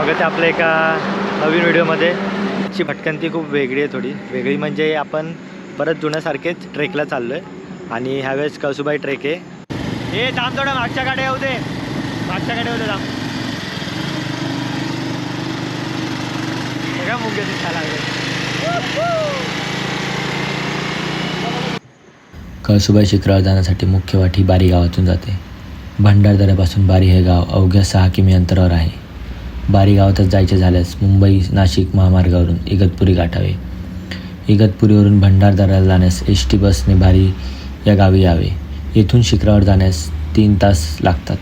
स्वागत आहे आपल्या एका नवीन व्हिडिओमध्ये. ची भटकंती खूप वेगळी आहे थोडी. वेगळी म्हणजे आपण परत जुन्यासारखेच ट्रेकला चाललो आहे आणि ह्यावेळेस कळसुबाई ट्रेक आहे. हे थांब थोडं मागच्या गाड्या येऊ दे. मागच्या गाड्या येऊ दे थांब. सगळ्या मुंग्या दिसायला लागले. कळसुबाई शिखरावर जाण्यासाठी मुख्य वाटी बारी गावातून जाते. भंडारदऱ्यापासून बारी हे गाव अवघ्या सहा किमी अंतरावर आहे. बारी गावातच जायचे झाल्यास मुंबई नाशिक महामार्गावरून इगतपुरी गाठावे. इगतपुरीवरून भंडारदऱ्याला जाण्यास एस टी बसने भारी या गावी यावे. येथून शिखरावर जाण्यास तीन तास लागतात.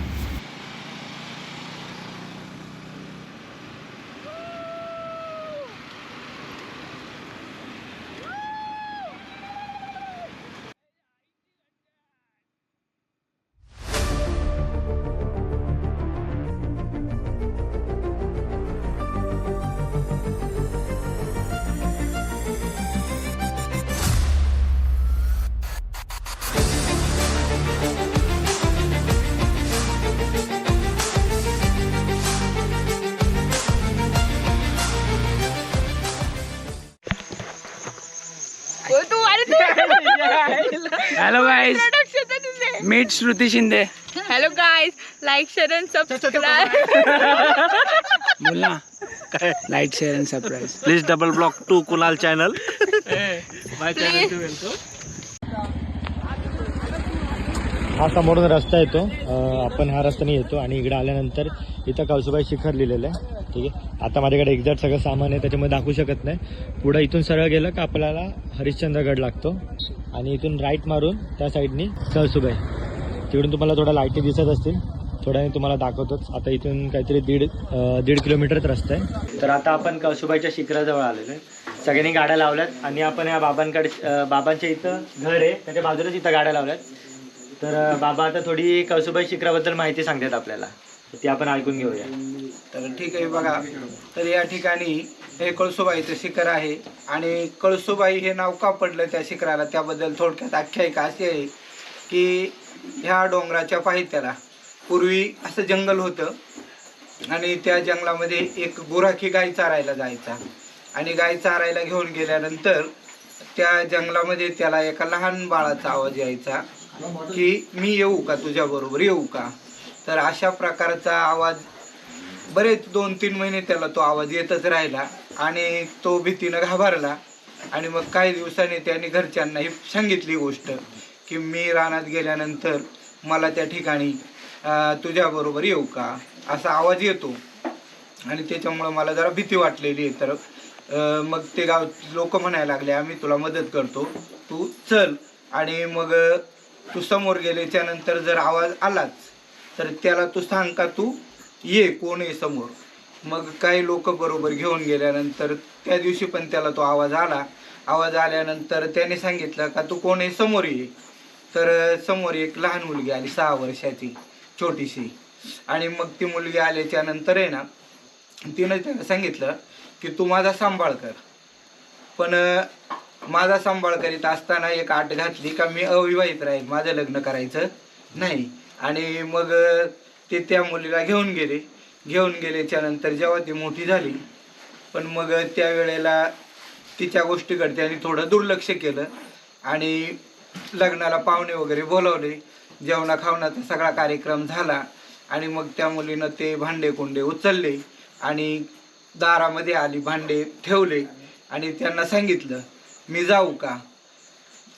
Meet Shruti Shinde. Hello guys like share and subscribe बोल ना. Light share and surprise please double block to Kunal channel हा समोरून रस्ता येतो. आपण ह्या रस्त्याने येतो आणि इकडे आल्यानंतर इथं कळसुबाई शिखर लिहिलेलं आहे. ठीक आहे? आता माझ्याकडे एक्झॅक्ट सगळं सामान आहे त्याच्यामध्ये दाखवू शकत नाही. पुढं इथून सरळ गेलं का आपल्याला हरिश्चंद्रगड लागतो. आणि इथून राईट मारून त्या साईडनी कळसुबाई तिकडून तुम्हाला थोडा लाईटी दिसत असतील. थोड्याने तुम्हाला दाखवतोच. आता इथून काहीतरी दीड दीड किलोमीटरच रस्ता आहे. तर आता आपण कळसुबाईच्या शिखराजवळ आलेलो आहे. सगळ्यांनी गाड्या लावल्यात आणि आपण या बाबांकडे बाबांच्या इथं घर आहे. त्याच्या बाजूलाच इथं गाड्या लावल्यात. तर बाबा आता थोडी कळसुबाई शिखराबद्दल माहिती सांगतात आपल्याला. ती आपण ऐकून घेऊया. तर ठीक आहे बघा. तर या ठिकाणी हे कळसुबाईचं शिखर आहे. आणि कळसुबाई हे नाव का पडलं त्या शिखराला? त्याबद्दल थोडक्यात आख्यायिका अशी आहे. की ह्या डोंगराच्या पायथ्याला. पूर्वी असं जंगल होतं आणि त्या जंगलामध्ये एक गुराखी गाय चारायला जायचा. आणि गाय चारायला घेऊन गेल्यानंतर त्या जंगलामध्ये त्याला एका लहान बाळाचा आवाज यायचा की मी येऊ का? तुझ्याबरोबर येऊ का? तर अशा प्रकारचा आवाज बरेच दोन तीन महिने त्याला तो आवाज येतच राहिला आणि तो भीतीनं घाबरला. आणि मग काही दिवसांनी त्याने घरच्यांनाही सांगितली गोष्ट की मी रानात गेल्यानंतर मला त्या ठिकाणी तुझ्याबरोबर येऊ का? असा आवाज येतो. आणि त्याच्यामुळं मला जरा भीती वाटलेली आहे. तर मग ते गाव लोक म्हणायला लागले आम्ही तुला मदत करतो. तू चल. आणि मग तू समोर गेल्याच्यानंतर जर आवाज आलाच तर त्याला तू सांग का तू ये कोण आहे समोर? मग काही लोक बरोबर घेऊन गेल्यानंतर त्या दिवशी पण त्याला तो आवाज आला. आवाज आल्यानंतर त्याने सांगितलं का तू कोण आहे समोर ये. तर समोर एक लहान मुलगी आली सहा वर्षाची छोटीशी. आणि मग ती मुलगी आल्याच्यानंतर आहे ना तिनं त्यानं सांगितलं की तू माझा सांभाळ कर. पण माझा सांभाळ करीत असताना एक आट घातली का मी अविवाहित राहील माझं लग्न करायचं नाही. आणि मग ते त्या मुलीला घेऊन गेले. घेऊन गेल्याच्यानंतर जेव्हा ती मोठी झाली पण मग त्यावेळेला तिच्या गोष्टीकडे त्यांनी थोडं दुर्लक्ष केलं. आणि लग्नाला पाहुणे वगैरे बोलवले जेवणा खावणाचा सगळा कार्यक्रम झाला आणि मग त्या मुलीनं ते भांडे कुंडे उचलले आणि दारामध्ये आली भांडे ठेवले आणि त्यांना सांगितलं मी जाऊ का?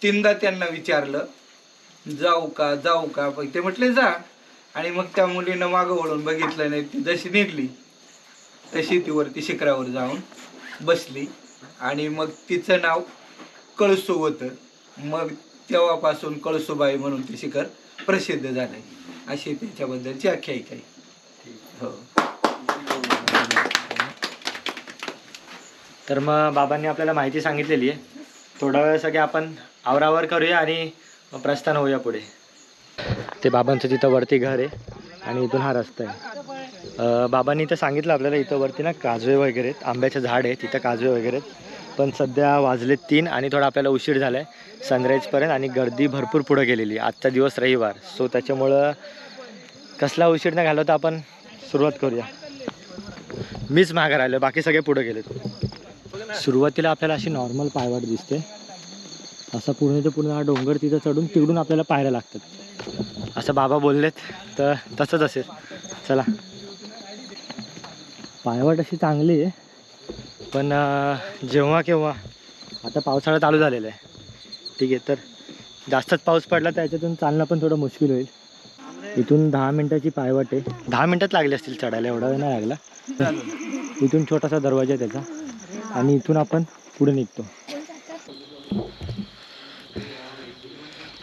तीनदा त्यांना विचारलं जाऊ का जाऊ का? पण ते म्हटले जा. आणि मग त्या मुलीनं मागं वळून बघितलं नाही ती जशी निघली तशी ती वरती शिखरावर जाऊन बसली आणि मग तिचं नाव कळसू होतं. मग तेव्हापासून कळसूबाई म्हणून ते शिखर प्रसिद्ध आहे अशी त्याच्याबद्दलची आख्यायिका आहे. हो. तर मग बाबांनी आपल्याला माहिती सांगितलेली आहे. थोडा वेळ सगळे आपण आवरावर करूया आणि प्रस्थान होऊया पुढे. ते बाबांचं तिथं वरती घर आहे आणि इथून हा रस्ता आहे. बाबांनी इथं सांगितलं आपल्याला इथं वरती ना काजवे वगैरे आहेत. आंब्याचं झाड आहे तिथं काजवे वगैरे आहेत. पण सध्या वाजले तीन आणि थोडा आपल्याला उशीर झाला आहे सनराईजपर्यंत आणि गर्दी भरपूर पुढं गेलेली आहे. आजचा दिवस रविवार. सो त्याच्यामुळं कसला उशीर न घालवता आपण सुरुवात करूया. मीच मागे राहिलो बाकी सगळे पुढे गेलेत. सुरुवातीला आपल्याला अशी नॉर्मल पायवाट दिसते. असं पूर्ण ते पूर्ण हा डोंगर तिथं चढून तिकडून आपल्याला पायऱ्या लागतात. असं बाबा बोललेत तर तसंच असेल. चला. पायवाट अशी चांगली आहे. पण जेव्हा केव्हा आता पावसाळा चालू झालेला आहे. ठीक आहे तर जास्तच पाऊस पडला तर याच्यातून चालणं पण थोडं मुश्किल होईल. इथून दहा मिनिटाची पायवाट आहे. दहा मिनिटात लागले असतील चढायला एवढा वेळ नाही लागला. इथून छोटासा दरवाजा आहे त्याचा. आणि इथून आपण पुढे निघतो.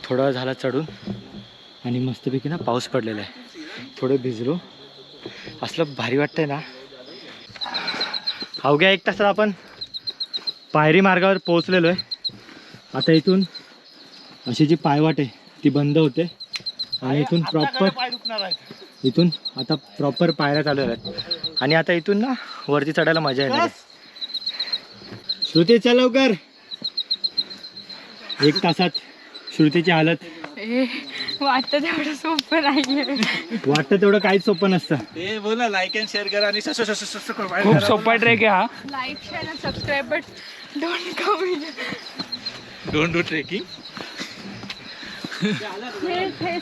थोडा झाला चढून. आणि मस्तपैकी ना पाऊस पडलेला आहे. थोडं भिजलो. असलं भारी वाटतंय ना. अवघ्या एक तासात आपण पायरी मार्गावर पोहोचलेलो आहे. आता इथून अशी जी पायवाट आहे ती बंद होते. आणि इथून प्रॉपर इथून आता प्रॉपर पायऱ्या चालू आहेत. आणि आता इथून ना वरती चढायला मजा येणार आहे. श्रुती चल लवकर. एक तासात श्रुतीची हालत. ए, वाटतं तेवढं सोपं नाहीये. वाटतं तेवढं काहीच सोपं नसतं. हे बोल ना लाईक अँड शेअर करा आणि सस सस सस सस करा. खूप सोपा ट्रेक आहे हा. लाईक शेअर आणि subscribe but don't comment don't do trekking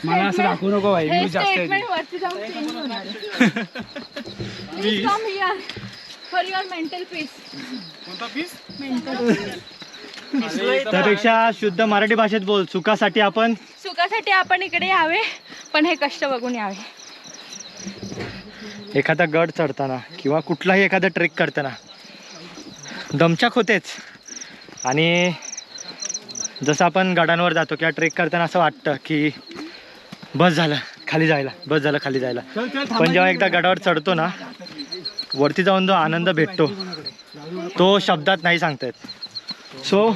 मला असं दाखवू नको भाई हे मी जास्त आहे. स्टेटमेंट वरती जाऊन चेंज होणार please come here for your mental peace mental त्यापेक्षा शुद्ध मराठी भाषेत बोल. सुखासाठी आपण सुखासाठी आपण इकडे यावे पण हे कष्ट बघून यावे. एखादा गड चढताना किंवा कुठलाही एखादा ट्रेक करताना दमछाक होतेच. आणि जसं आपण गडांवर जातो किंवा ट्रेक करताना असं वाटतं की बस झालं खाली जायला बस झालं खाली जायला. पण जेव्हा एकदा गडावर चढतो ना वरती जाऊन जो आनंद भेटतो तो शब्दात नाही सांगता येत. सो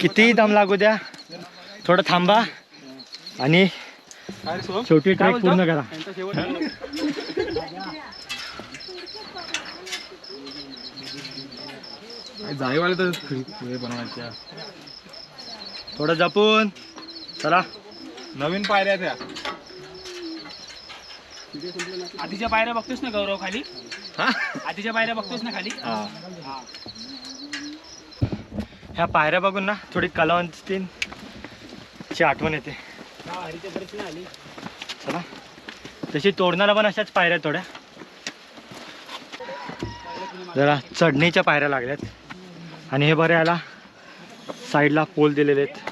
कितीही दम लागू द्या थोडं थांबा. आणि शेवटी ट्रेक पूर्ण करा. जाईवाले तर पुढे बनवायच्या थोडं जपून. चला. नवीन पायऱ्या त्या आधीच्या पायऱ्या बघतोस ना गौरव खाली? आधीच्या पायऱ्या बघतोस ना खाली? ह्या पायऱ्या बघून ना थोडी कलावंतीची आठवण येते. चला. तशी तोडणारा पण अशाच पायऱ्या थोड्या. जरा चढणीच्या पायऱ्या लागल्यात. आणि हे बरं याला साईडला पोल दिलेले आहेत.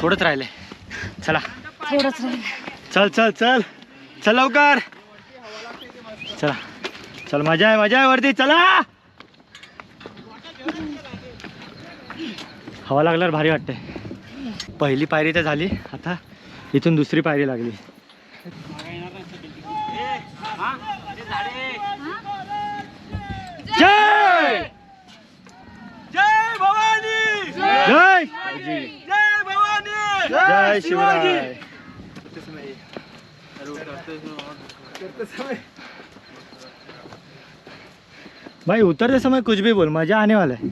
थोडंच राहिले. चला. थोडंच राहील. चल चल चल. चल लवकर. चला. चल मजा आहे मजा आहे वरती. चला. हवा लागल्यावर भारी वाटते पहिली पायरी तर झाली. आता इथून दुसरी पायरी लागली. जय! जय! भवानी जय जय भवानी जय शिवराय भाई उतरते समय कुछ भी बोल मजा आने वाला है.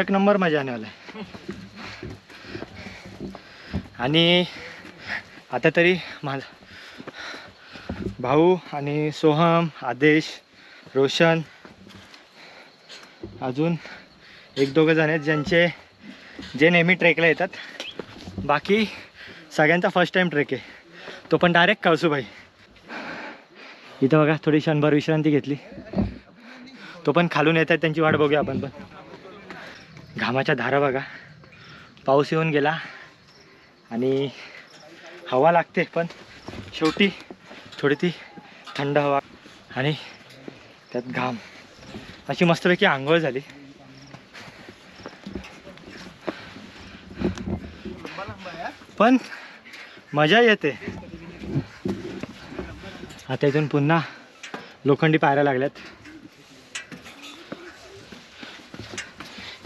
एक नंबर मजा आने वाला है. आणि आता तरी माझा भाऊ आणि सोहम आदेश रोशन अजून एक दोघं जण आहेत ज्यांचे जे नेहमी ट्रेकला येतात. बाकी सगळ्यांचा फर्स्ट टाईम ट्रेक आहे. तो पण डायरेक्ट कळसूबाई. इथं बघा थोडी क्षणभर विश्रांती घेतली. तो पण खालून येत आहेत त्यांची वाट बघूया आपण पण. घामाच्या धारा बघा. पाऊस येऊन गेला. आणि हवा लागते पण शेवटी थोडी ती थंड हवा आणि त्यात घाम. अशी मस्तपैकी आंघोळ झाली. पण मजा येते. आता इथून पुन्हा लोखंडी पायऱ्या लागल्यात.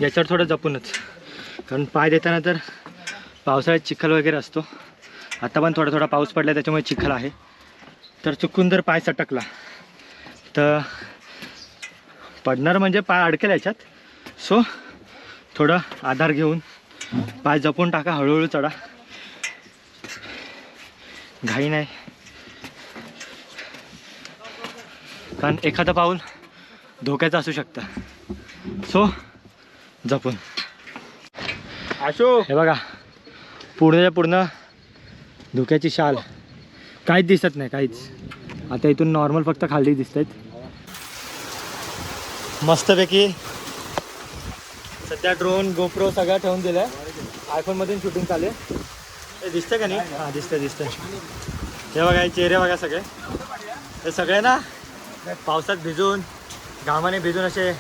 याच्यावर थोडं जपूनच. कारण पाय देताना तर पावसाळ्यात चिखल वगैरे असतो. आता पण थोडा थोडा पाऊस पडला त्याच्यामुळे चिखल आहे. तर चुकून जर पाय सटकला तर पडणार म्हणजे पाय अडकेल याच्यात. सो थोडं आधार घेऊन पाय जपून टाका हळूहळू चढा. घाई नाही. कारण एखादं पाऊल धोक्याचं असू शकतं. सो जपून. आशो हे बघा. पूर्णच्या पूर्ण धुक्याची शाल. काहीच दिसत नाही काहीच. आता इथून नॉर्मल फक्त खाली दिसत आहेत मस्तपैकी सध्या ड्रोन गोप्रो सगळं ठेवून दिलं आहे आयफोनमधून शूटिंग चालू आहे. दिसतं का नाही? हां दिसतं दिसतं हे बघा हे चेहरे बघा सगळे. हे सगळे ना पावसात भिजून घामाने भिजून असे.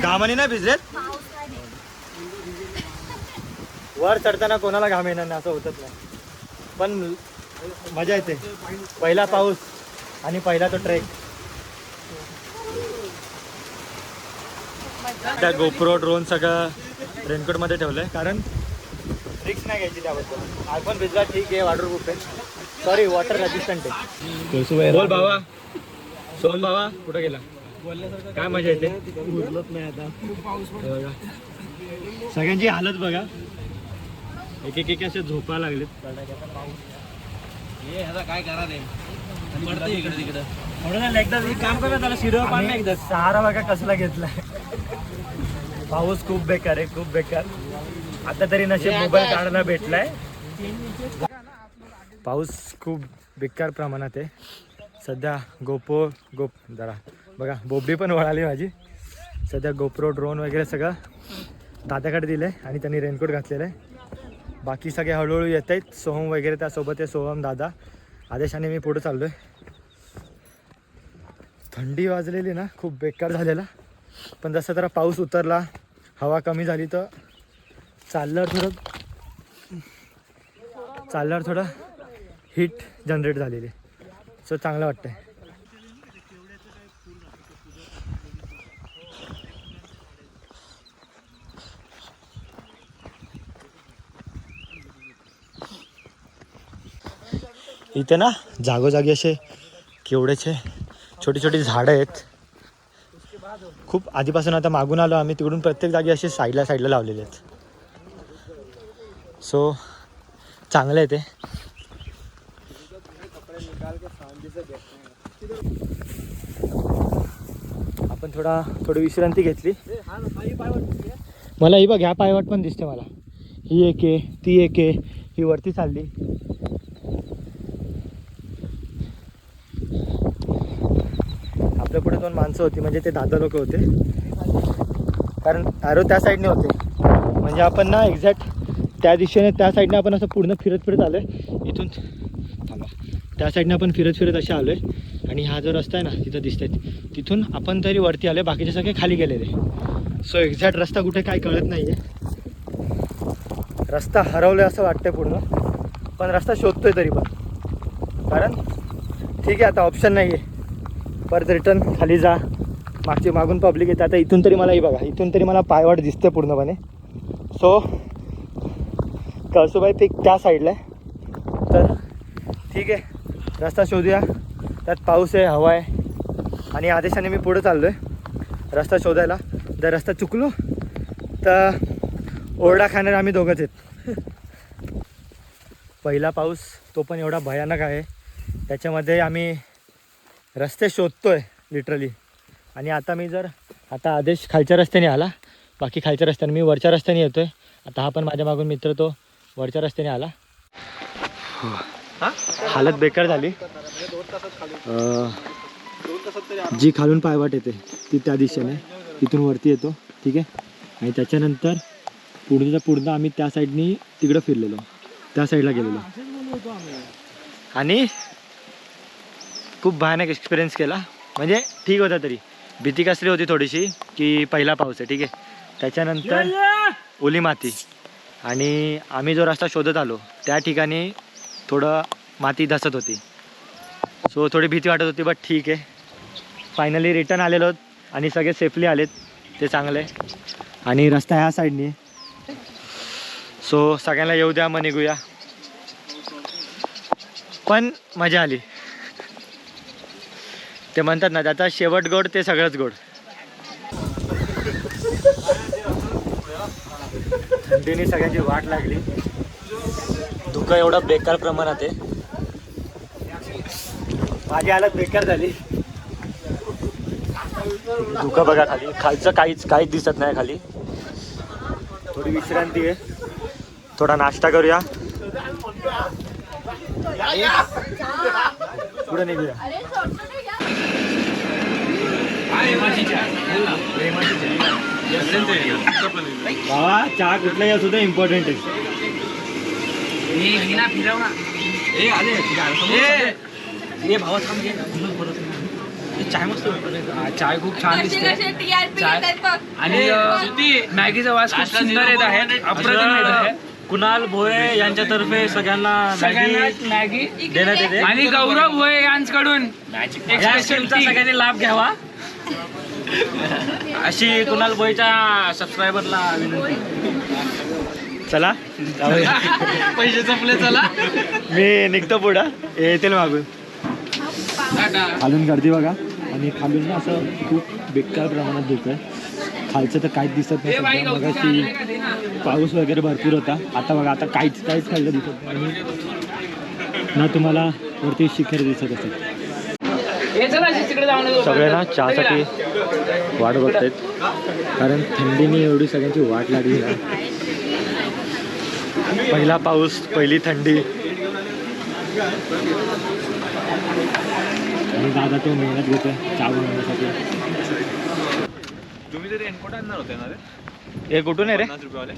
घामाने नाही भिजलेत. वर चढताना कोणाला घाम येणार नाही असं होतच नाही. पण मजा येते. पहिला पाऊस आणि पहिला तो ट्रेक. त्या गोप्रो ड्रोन सगळं रेनकोटमध्ये ठेवलंय. कारण रिक्स नाही घ्यायची त्याबद्दल. आयफोन भिजला ठीक आहे वॉटरप्रूफ आहे सॉरी वॉटर रेजिस्टंट आहे. बोल बाबा. सोन बाबा कुठं गेला? काय मजा येते? नाही आता सगळ्यांची हालत बघा. एक एक एक असे झोपा लागलेत म्हणून एकदा एक काम करा त्याला शिरवा पाणी एकदा. सहारा बघा कसला घेतलाय. पाऊस खूप बेकार आहे खूप बेकार. आता तरी नशीब मोबाईल काढायला भेटलाय. पाऊस खूप बेकार प्रमाणात आहे. सध्या गोपो गोप जरा बघा बोबडी पण वळाली माझी. सध्या गोप्रो ड्रोन वगैरे सगळं दादाकडे दिलं आहे आणि त्यांनी रेनकोट घातलेलं आहे. बाकी सगळे हळूहळू येत आहेत. सोहम वगैरे त्यासोबत आहे सोहम दादा. आदेशाने मी पुढे चाललो आहे थंडी वाजलेली ना खूप बेकार झालेला. पण जसं जरा पाऊस उतरला हवा कमी झाली तर चालल्यावर थोडं. चालल्यावर थोडं हीट जनरेट झालेली सो चांगलं वाटतंय. इथे ना जागोजागी असे केवढेचे छोटी छोटी झाडं आहेत. खूप आधीपासून आता मागून आलो आम्ही तिकडून प्रत्येक जागी असे साईडला साईडला लावलेले आहेत. सो चांगलं आहे ते. आपण थोडा थोडी विश्रांती घेतली. मला ही बघ ह्या पायवाट पण दिसते मला. ही एक आहे ती एक आहे ही वरती चालली. आपल्या पुढे दोन माणसं होती म्हणजे ते दादा लोक होते. कारण ॲरो त्या साईडने होते. म्हणजे आपण ना एक्झॅक्ट त्या दिशेने त्या साईडने आपण असं पूर्ण फिरत फिरत आलो आहे इथून थांबा. त्या साईडने आपण फिरत फिरत असे आलो आहे आणि हा जो रस्ता आहे ना तिथं दिसत आहेत तिथून आपण तरी वरती आलो आहे बाकीचे सगळे खाली गेलेले. सो एक्झॅक्ट रस्ता कुठे काय कळत नाही आहे रस्ता हरवला असं वाटतं पूर्ण. पण रस्ता शोधतोय तरी पण. कारण ठीक आहे आता ऑप्शन नाही आहे परत रिटर्न खाली जा. मागची मागून पब्लिक येते. आता इथून तरी मला ही बघा. इथून तरी मला पायवाट दिसते पूर्णपणे. सो कळसुबाई पीक त्या साईडला आहे. तर ठीक आहे. रस्ता शोधूया. त्यात पाऊस आहे हवा आहे. आणि आदेशाने मी पुढे चाललो आहे रस्ता शोधायला. जर रस्ता चुकलो तर ओरडा खाणार आम्ही दोघंच आहेत. पहिला पाऊस तो पण एवढा भयानक आहे. त्याच्यामध्ये आम्ही रस्ते शोधतोय लिटरली आणि आता मी जर आता आदेश खालच्या रस्त्याने आला बाकी खालच्या रस्त्याने मी वरच्या रस्त्याने येतोय. आता हा पण माझ्या मागून मित्र तो वरच्या रस्त्याने आला. हालत बेकार झाली. जी खालून पायवाट येते ती त्या दिशेने तिथून वरती येतो ठीक आहे? आणि त्याच्यानंतर पुढच्या पुढं आम्ही त्या साईडनी तिकडं फिरलेलो. त्या साईडला गेलेलो. आणि खूप भयानक एक्सपिरियन्स केला. म्हणजे ठीक होता तरी. भीती कसली होती थोडीशी की पहिला पाऊस आहे ठीक आहे. त्याच्यानंतर ओली माती. आणि आम्ही जो रस्ता शोधत आलो त्या ठिकाणी थोडं माती धसत होती. सो थोडी भीती वाटत होती बट ठीक आहे. फायनली रिटर्न आलेलो आणि सगळे सेफली आलेत. ते चांगलं आणि रस्ता ह्या साईडनी सो सगळ्यांना येऊ द्या मग निघूया. पण मजा आली. ते म्हणतात ना त्याचा शेवट गोड ते सगळंच गोड. थंडीने सगळ्यांची वाट लागली. धुकं एवढं बेकार प्रमाणात आहे. माझी हालत बेकार झाली. धुकं बघा खाली. खालचं काहीच काहीच दिसत नाही खाली. थोडी विश्रांती आहे. थोडा नाश्ता करूया. पुढे निघूया अरे सोडतो नाही का? बाबा चहा कुठलाही असू दे इम्पॉर्टंट आहे. चाय खूप छान दिसते. चाय. आणि मॅगीचा वास खूप सुंदर येत आहे. अप्रतिम येत आहे. कुणाल भोये यांच्यातर्फे सगळ्यांना सगळ्यांना मॅगी देण्यात ये. येते. आणि गौरव भोये यांच्याकडून या. सगळ्यांनी लाभ घ्यावा. अशी कुणाल भोईच्या सबस्क्रायबरला विनंती. चला. पैसे संपले चला. मी निघतो पुढं. येतील मागून खालून गर्दी बघा. आणि खालून ना असं खूप बेकार प्रमाणात धुकं आहे खालचं तर काहीच दिसत नाही. सध्या. मगाशी पाऊस वगैरे भरपूर होता. आता बघा आता काहीच काहीच खाल्लं दिसत नाही. आणि ना तुम्हाला वरती शिखर दिसत असेल. हे चला तिकडे जाऊन सगळे ना चहासाठी वाट बघतायत. कारण थंडीने एवढी सगळ्यांची वाट लागली ना. पहिला पाऊस पहिली थंडी. आणि दादा तो मेहनत घेतोय चहा बनवण्यासाठी. तुम्ही तरी एनकोट आणणार होते ना रे? हे कुठून आहे रे? रुपयावाले.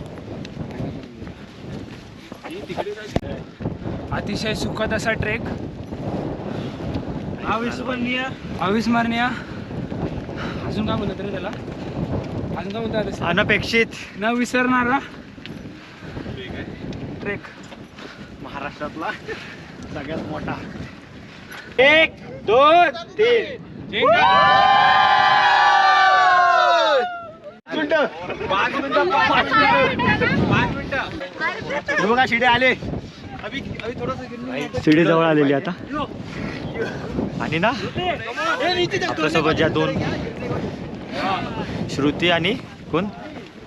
अतिशय सुखद असा ट्रेक. अविस्मरणीय. अविस्मरणीय. अजून काय बोलत रे त्याला? अजून काय बोलतात अनपेक्षित. न विसरणारा. ट्रेक महाराष्ट्रातला सगळ्यात मोठा. एक दोन तीन. मिनिटं. पाच मिनिटं पाच मिनिटं. पाच मिनिटं. बघा शिडे आले. शिडी जवळ आलेली आता. आणि ना आपल्यासोबत ज्या दोन श्रुती आणि कोण?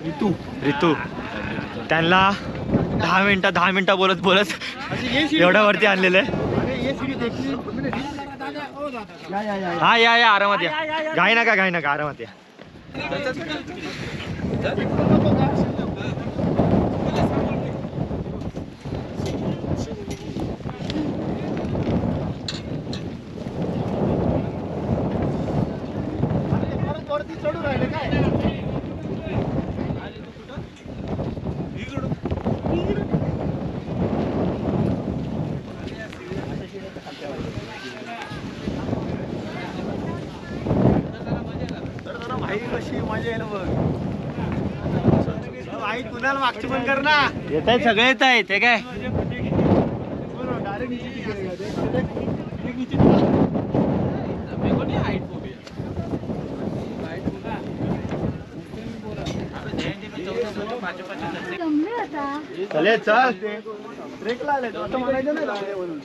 ऋतू ऋतू त्यांना दहा मिनिटं दहा मिनिटं बोलत बोलत एवढ्या वरती आणलेलं आहे. हा या या आरामात या. घाई नका घाई नका आरामात या. येत आहेत सगळे येत आहेत ते काय? चले चल. ट्रेकला आले असं म्हणायचं नाही म्हणून.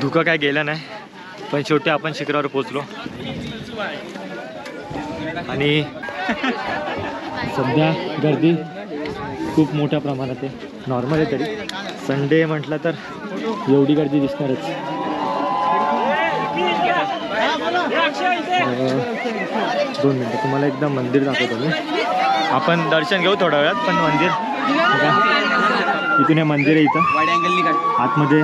धुकं काय गेलं नाही. पण शेवटी आपण शिखरावर पोचलो आणि सध्या गर्दी खूप मोठ्या प्रमाणात आहे. नॉर्मल आहे तरी. संडे म्हटलं तर एवढी गर्दी दिसणारच. दोन मिनटं तुम्हाला एकदा मंदिर दाखवतो मी. आपण दर्शन घेऊ थोड्या वेळात पण मंदिर बघा. इथून हे मंदिर आहे इथं. आतमध्ये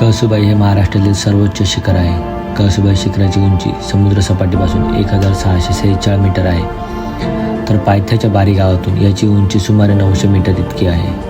कळसुबाई हे महाराष्ट्रातील सर्वोच्च शिखर आहे. कळसुबाई शिखराची उंची समुद्रसपाटीपासून एक हजार सहाशे सेहेचाळीस मीटर आहे. तर पायथ्याच्या बारी गावातून याची उंची सुमारे नऊशे मीटर इतकी आहे.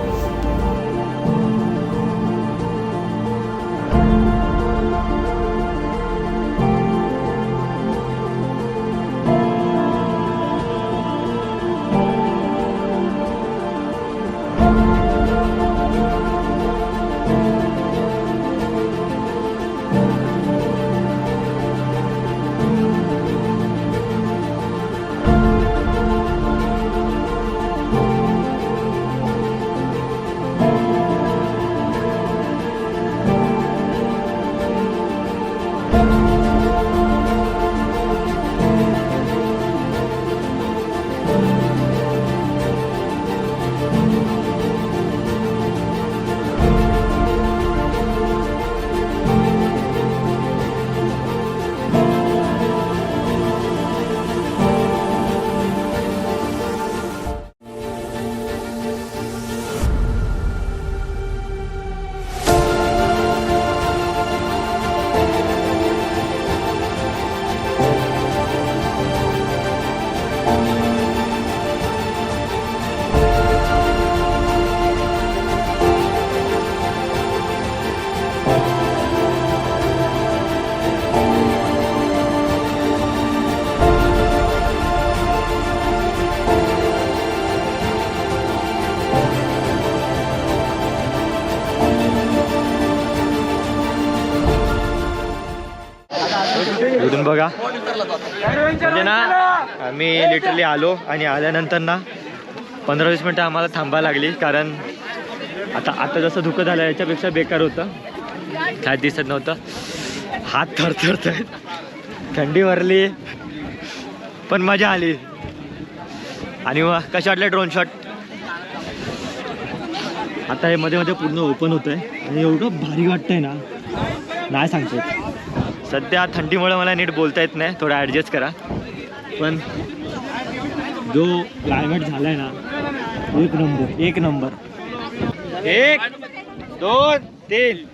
म्हणजे ना आम्ही लिटरली आलो आणि आल्यानंतर ना पंधरा वीस मिनटं आम्हाला थांबायला लागली कारण आता आता जसं धुकं झालं याच्यापेक्षा बेकार होतं. काय दिसत नव्हतं. हात थरथरत थंडी भरली. पण मजा आली. आणि मग कशा वाटल्या ड्रोन शॉट आता हे मध्ये मध्ये पूर्ण ओपन होत आहे आणि एवढं भारी वाटतंय ना. नाही सांगता सध्या थंडीमुळे मला नीट बोलता येत नाही. थोडं ॲडजस्ट करा. पण जो क्लायमेट झालाय ना एक नंबर एक नंबर एक दोन तीन.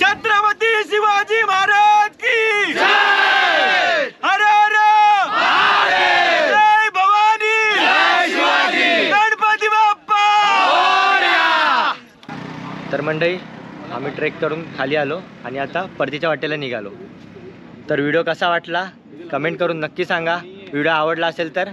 छत्रपती शिवाजी महाराज की हर हर! जय भवानी! गणपती बाप्पा! तर मंडळी आम्ही ट्रेक करून खाली आलो आणि आता परतीच्या वाटेला निघालो. तर व्हिडिओ कसा वाटला? कमेंट करून नक्की सांगा. व्हिडिओ आवडला असेल तर?